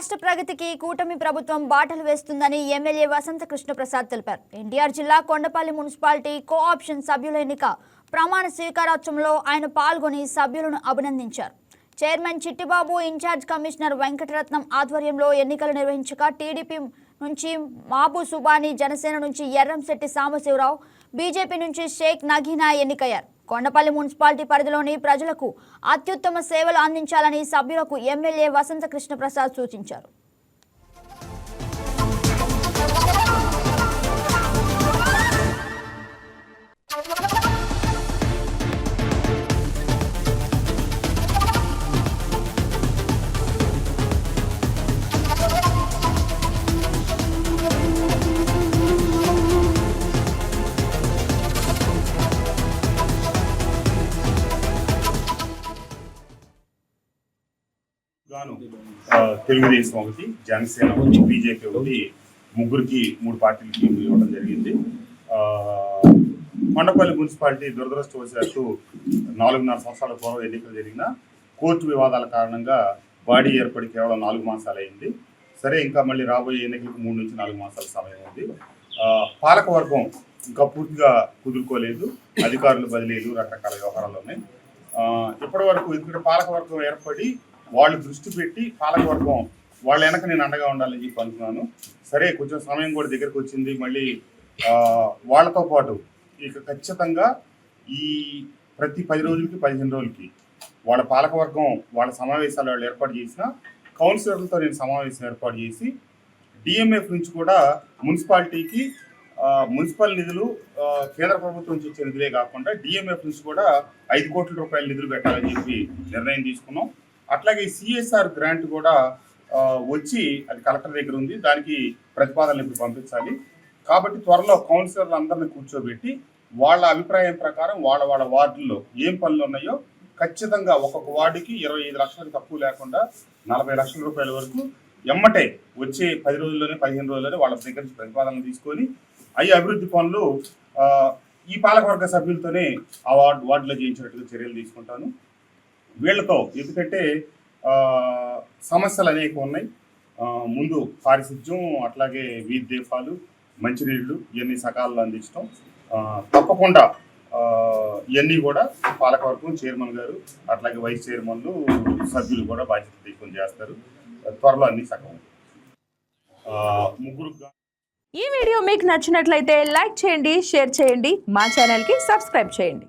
రాష్ట్ర ప్రగతికి కూటమి ప్రభుత్వం బాటలు వేస్తుందని ఎమ్మెల్యే వసంత కృష్ణప్రసాద్ తెలిపారు. ఎన్టీఆర్ జిల్లా కొండపల్లి మున్సిపాలిటీ కోఆప్షన్ సభ్యుల ఎన్నిక ప్రమాణ స్వీకారోత్సవంలో ఆయన పాల్గొని సభ్యులను అభినందించారు. Chairman Chittibabu in-charge commissioner Venkataratnam ఆధ్వర్యంలో ఎన్నికలు నిర్వహించగా టీడీపీ నుంచి మాబు సుబాని జనసేన నుంచి ఎర్రంశెట్టి సాంబశివరావు బీజేపీ నుంచి షేక్ నగీనా ఎన్నికయ్యారు. కొండపల్లి మున్సిపాలిటీ పరిధిలోని ప్రజలకు అత్యుత్తమ సేవలు అందించాలని సభ్యులకు ఎమ్మెల్యే వసంత కృష్ణప్రసాద్ సూచించారు. గాను తెలుగుదేశం ఒకటి జనసేన ఒకటి బీజేపీ ఒకటి ముగ్గురికి మూడు పార్టీలకి ఇవ్వడం జరిగింది. కొండపల్లి మున్సిపాలిటీ దురదృష్టవశాత్తు నాలుగున్నర సంవత్సరాల పూర్వం ఎన్నికలు జరిగిన కోర్టు వివాదాల కారణంగా బాడీ ఏర్పడి కేవలం నాలుగు మాసాలు అయింది సరే ఇంకా మళ్ళీ రాబోయే ఎన్నికలకు మూడు నుంచి నాలుగు మాసాల సమయం ఉంది. పాలకవర్గం ఇంకా పూర్తిగా కుదురుకోలేదు. అధికారులు బదిలీలు రకరకాల వ్యవహారాలు ఉన్నాయి. ఇప్పటి వరకు ఇక్కడ పాలకవర్గం ఏర్పడి వాళ్ళు దృష్టి పెట్టి పాలకవర్గం వాళ్ళ వెనక నేను అండగా ఉండాలని చెప్పి అనుకున్నాను. సరే కొంచెం సమయం కూడా దగ్గరకు వచ్చింది. మళ్ళీ వాళ్ళతో పాటు ఇక ఖచ్చితంగా ఈ ప్రతి పది రోజులకి పదిహేను రోజులకి వాళ్ళ పాలకవర్గం వాళ్ళ సమావేశాలు వాళ్ళు ఏర్పాటు చేసిన కౌన్సిలర్లతో నేను సమావేశం ఏర్పాటు చేసి డిఎంఎఫ్ నుంచి కూడా మున్సిపాలిటీకి మున్సిపల్ నిధులు కేంద్ర ప్రభుత్వం నుంచి వచ్చే నిధులే కాకుండా డిఎంఎఫ్ నుంచి కూడా ఐదు కోట్ల రూపాయల నిధులు పెట్టాలని చెప్పి నిర్ణయం తీసుకున్నాం. అట్లాగే సిఎస్ఆర్ గ్రాంట్ కూడా వచ్చి అది కలెక్టర్ దగ్గర ఉంది. దానికి ప్రతిపాదనలు ఇప్పుడు పంపించాలి. కాబట్టి త్వరలో కౌన్సిలర్లు అందరిని కూర్చోబెట్టి వాళ్ళ అభిప్రాయం ప్రకారం వాళ్ళ వాళ్ళ వార్డుల్లో ఏం పనులు ఉన్నాయో ఖచ్చితంగా ఒక్కొక్క వార్డుకి ఇరవై ఐదు లక్షలకు తక్కువ లేకుండా నలభై లక్షల రూపాయల వరకు ఎమ్మటే వచ్చే పది రోజుల్లోనే పదిహేను రోజుల్లోనే వాళ్ళ దగ్గర నుంచి ప్రతిపాదనలు తీసుకొని అవి అభివృద్ధి పనులు ఈ పాలకవర్గ సభ్యులతోనే ఆ వార్డు వార్డులో చేయించినట్టుగా చర్యలు తీసుకుంటాను. వీళ్ళతో ఎందుకంటే సమస్యలు అనేక ఉన్నాయి. ముందు పారిశుద్ధ్యం అట్లాగే వీధి దీపాలు మంచినీళ్ళు ఇవన్నీ సకాలంలో అందించడం తప్పకుండా ఇవన్నీ కూడా పాలకవర్గం చైర్మన్ గారు అట్లాగే వైస్ చైర్మన్లు సభ్యులు కూడా బాధ్యత తీసుకొని చేస్తారు. త్వరలో అన్ని సగం. ముగ్గురు ఈ వీడియో మీకు నచ్చినట్లయితే లైక్ చేయండి షేర్ చేయండి మా ఛానల్కి సబ్స్క్రైబ్ చేయండి.